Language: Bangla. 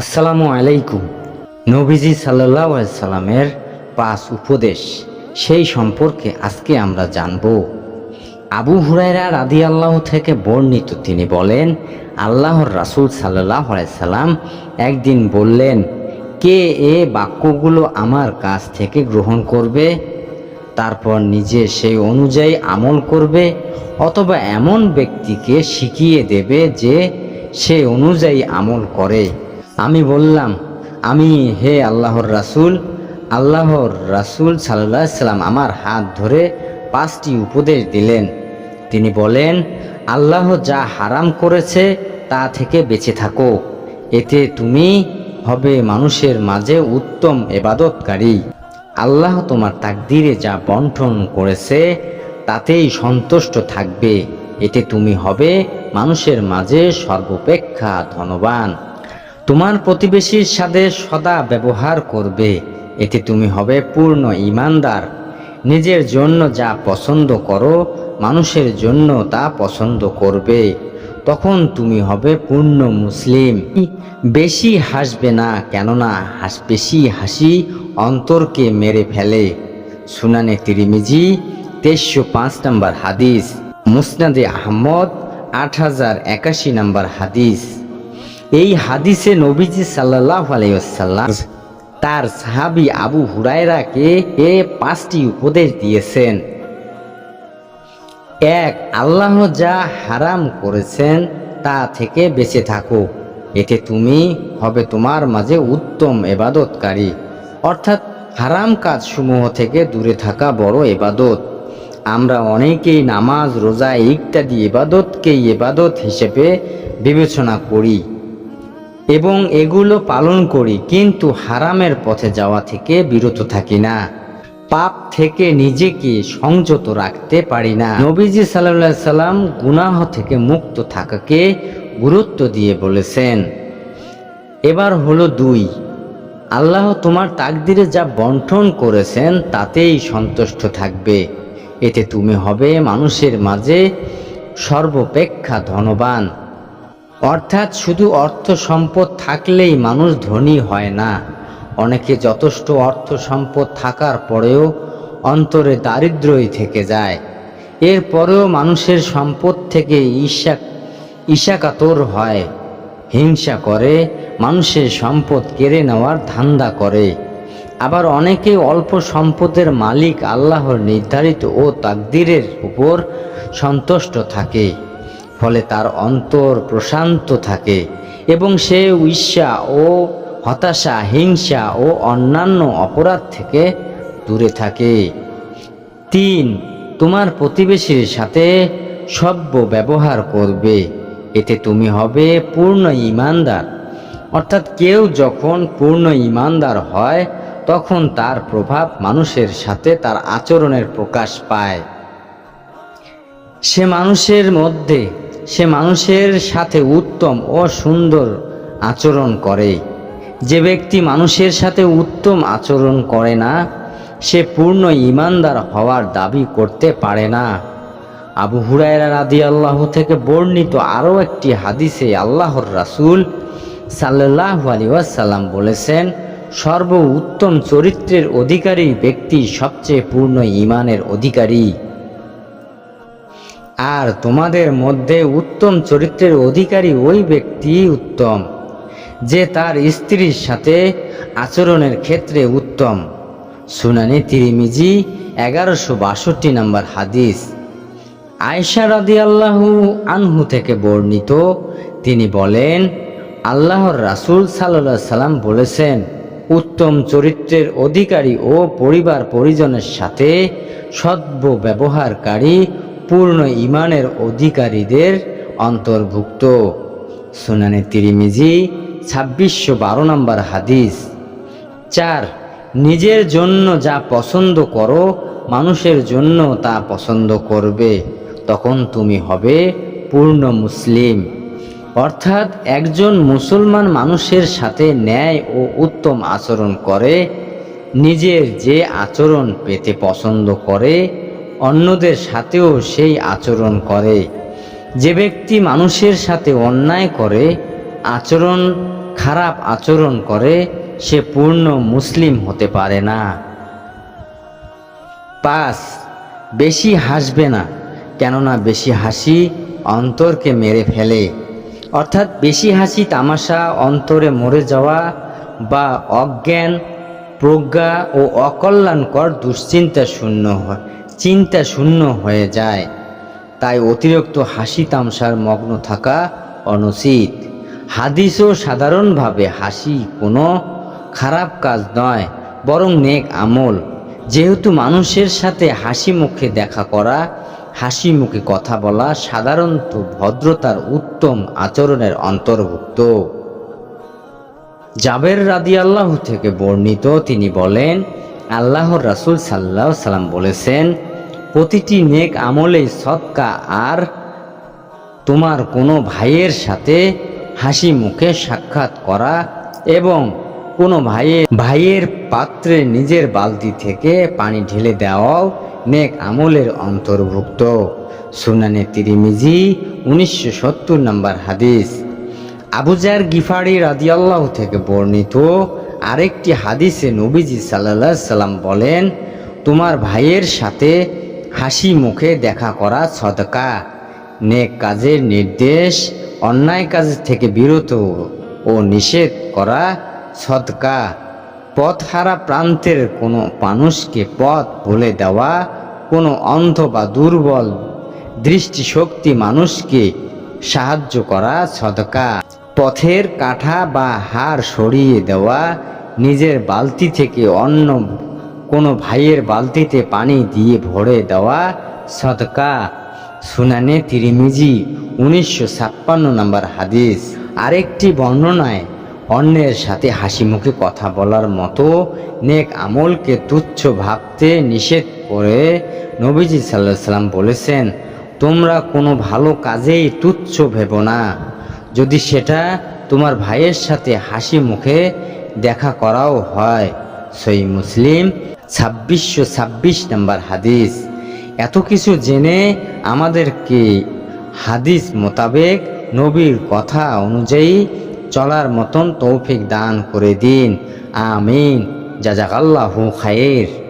আসসালামু আলাইকুম। নবীজি সাল্লাহ সাল্লামের পাঁচ উপদেশ, সেই সম্পর্কে আজকে আমরা জানব। আবু হুরায়রা রাদি আল্লাহ থেকে বর্ণিত, তিনি বলেন, আল্লাহর রাসূল সাল্লাহ সাল্লাম একদিন বললেন, কে এ বাক্যগুলো আমার কাছ থেকে গ্রহণ করবে? তারপর নিজে সেই অনুযায়ী আমল করবে, অথবা এমন ব্যক্তিকে শিখিয়ে দেবে যে সে অনুযায়ী আমল করে। আমি বললাম, আমি হে আল্লাহর রাসূল আল্লাহর রাসূল সাল্লাহ সাল্লাম আমার হাত ধরে পাঁচটি উপদেশ দিলেন। তিনি বলেন, আল্লাহ যা হারাম করেছে তা থেকে বেঁচে থাকো। এতে তুমি হবে মানুষের মাঝে উত্তম এবাদতকারী। আল্লাহ তোমার তাকদিরে যা বন্টন করেছে তাতেই সন্তুষ্ট থাকবে। এতে তুমি হবে মানুষের মাঝে সর্বাপেক্ষা ধনবান। তোমার প্রতিবেশীর সাথে সদা ব্যবহার করবে, এতে তুমি হবে পূর্ণ ইমানদার নিজের জন্য যা পছন্দ করো, মানুষের জন্য তা পছন্দ করবে। তখন তুমি হবে পূর্ণ মুসলিম। বেশি হাসবে না, কেননা হাস, বেশি হাসি অন্তরকে মেরে ফেলে। সুনানে তিরিমিজি, তেইশশো পাঁচ নম্বর হাদিস। মুসনাদে আহমদ, আট হাজার একাশি নম্বর হাদিস। এই হাদিসে নবীজি সাল্লাহ আলাইসাল্লাম তার সাহাবি আবু হুরায়রাকে এ পাঁচটি উপদেশ দিয়েছেন। এক আল্লাহ যা হারাম করেছেন তা থেকে বেঁচে থাকো। এতে তুমি হবে তোমার মাঝে উত্তম এবাদতকারী। অর্থাৎ হারাম কাজসমূহ থেকে দূরে থাকা বড় এবাদত। আমরা অনেকেই নামাজ রোজা ইত্যাদি এবাদতকেই এবাদত হিসেবে বিবেচনা করি। এবং এগুলো পালন করি, কিন্তু হারামের পথে যাওয়া থেকে বিরত থাকি না। পাপ থেকে নিজেকে সংযত রাখতে পারি না। নবীজি সাল্লাহ সাল্লাম গুনাহ থেকে মুক্ত থাকাকে গুরুত্ব দিয়ে বলেছেন। এবার হলো দুই। আল্লাহ তোমার তাকদিরে যা বন্টন করেছেন, তাতেই সন্তুষ্ট থাকবে। এতে তুমি হবে মানুষের মাঝে সর্বাপেক্ষা ধনবান। অর্থাৎ শুধু অর্থ সম্পদ থাকলেই মানুষ ধনী হয় না। অনেকে যথেষ্ট অর্থ সম্পদ থাকার পরেও অন্তরে দারিদ্রই থেকে যায়। এরপরেও মানুষের সম্পদ থেকে ঈর্ষা ঈশাকাতর হয়। হিংসা করে, মানুষের সম্পদ কেড়ে নেওয়ার ধান্দা করে। আবার অনেকে অল্প সম্পদের মালিক আল্লাহর নির্ধারিত ও তাকদিরের উপর সন্তুষ্ট থাকে। ফলে তার অন্তর প্রশান্ত থাকে এবং সে ঈর্ষা ও হতাশা, হিংসা ও অন্যান্য অপরাধ থেকে দূরে থাকে। তিন, তোমার প্রতিবেশীর সাথে সভ্য ব্যবহার করবে। এতে তুমি হবে পূর্ণ ইমানদার অর্থাৎ কেউ যখন পূর্ণ ইমানদার হয়, তখন তার প্রভাব মানুষের সাথে তার আচরণের প্রকাশ পায়। সে মানুষের মধ্যে সে মানুষের সাথে উত্তম ও সুন্দর আচরণ করে। যে ব্যক্তি মানুষের সাথে উত্তম আচরণ করে না, সে পূর্ণ ইমানদার হওয়ার দাবি করতে পারে না। আবু হুরায়রা রাদি আল্লাহ থেকে বর্ণিত আরও একটি হাদিসে আল্লাহর রাসূল সাল্লাহ আলী ওয়াসাল্লাম বলেছেন, সর্ব উত্তম চরিত্রের অধিকারী ব্যক্তি সবচেয়ে পূর্ণ ইমানের অধিকারী। আর তোমাদের মধ্যে উত্তম চরিত্রের অধিকারী ওই ব্যক্তি উত্তম, যে তার স্ত্রীর সাথে আচরণের ক্ষেত্রে উত্তম। সুনানি তিরিমিজি, এগারোশো বাষট্টি নম্বর হাদিস। আয়সা রাদি আল্লাহু আনহু থেকে বর্ণিত, তিনি বলেন, আল্লাহর রাসূল সাল্লাহ সাল্লাম বলেছেন, উত্তম চরিত্রের অধিকারী ও পরিবার পরিজনের সাথে সদ্য ব্যবহারকারী পূর্ণ ইমানের অধিকারীদের অন্তর্ভুক্ত। সুনানে তিরিমিজি, ছাব্বিশশো বারো নম্বর হাদিস। চার, নিজের জন্য যা পছন্দ করো, মানুষের জন্য তা পছন্দ করবে। তখন তুমি হবে পূর্ণ মুসলিম। অর্থাৎ একজন মুসলমান মানুষের সাথে ন্যায় ও উত্তম আচরণ করে, নিজের যে আচরণ পেতে পছন্দ করে অন্যদের সাথেও সেই আচরণ করে। যে ব্যক্তি মানুষের সাথে অন্যায় করে, আচরণ, খারাপ আচরণ করে, সে পূর্ণ মুসলিম হতে পারে না। পাঁচ, বেশি হাসবে না, কেননা বেশি হাসি অন্তরকে মেরে ফেলে। অর্থাৎ বেশি হাসি তামাশা অন্তরে মরে যাওয়া বা অজ্ঞান, প্রজ্ঞা ও অকল্যাণকর দুশ্চিন্তা শূন্য হয়। চিন্তা শূন্য হয়ে যায়। তাই অতিরিক্ত হাসি তামসার মগ্ন থাকা অনুচিত। হাদিসও সাধারণভাবে হাসি কোনো খারাপ কাজ নয়, বরং নেক আমল। যেহেতু মানুষের সাথে হাসি মুখে দেখা করা, হাসি মুখে কথা বলা সাধারণত ভদ্রতার উত্তম আচরণের অন্তর্ভুক্ত। জাবের রাদি আল্লাহ থেকে বর্ণিত তিনি বলেন আল্লাহর রাসূল সাল্লাহ সাল্লাম বলেছেন, প্রতিটি নেক আমলেই সৎকা আর তোমার কোনো ভাইয়ের সাথে হাসি মুখে সাক্ষাৎ করা এবং কোনো ভাইয়ের ভাইয়ের পাত্রে নিজের বালতি থেকে পানি ঢেলে দেওয়াও নেক আমলের অন্তর্ভুক্ত। সুনানে তিরিমিজি, উনিশশো সত্তর নম্বর হাদিস। আবুজার গিফারি রাদিয়াল্লাহ থেকে বর্ণিত আরেকটি হাদিসে নবীজি সাল্লাহ সাল্লাম বলেন, তোমার ভাইয়ের সাথে হাসি মুখে দেখা করা সদকা। নেক কাজের নির্দেশ, অন্যায় কাজ থেকে বিরত ও নিষেধ করা সদকা। পথহারা প্রান্তের কোনো মানুষকে পথ বলে দেওয়া, কোনো অন্ধ বা দুর্বল দৃষ্টিশক্তি মানুষকে সাহায্য করা সদকা। পথের কাঠা বা হাড় সরিয়ে দেওয়া, নিজের বালতি থেকে অন্য কোনো ভাইয়ের বালতিতে পানি দিয়ে ভরে দেওয়া, সদকা, সুনানে তিরিমিজি, উনিশশো ছাপ্পান্ন নম্বর হাদিস। আরেকটি বর্ণনায় অন্যের সাথে হাসি মুখে কথা বলার মতো নেক আমলকে তুচ্ছ ভাবতে নিষেধ করে নবীজি সাল্লাহ সাল্লাম বলেছেন, তোমরা কোনো ভালো কাজেই তুচ্ছ ভেবো না। যদি সেটা তোমার ভাইয়ের সাথে হাসি মুখে দেখা করাও হয়। সই মুসলিম, ছাব্বিশশো ছাব্বিশ নম্বর হাদিস। এত কিছু জেনে আমাদেরকে হাদিস মোতাবেক নবীর কথা অনুযায়ী চলার মতন তৌফিক দান করে দিন? আমিন। জাজাকাল্লাহু খায়ের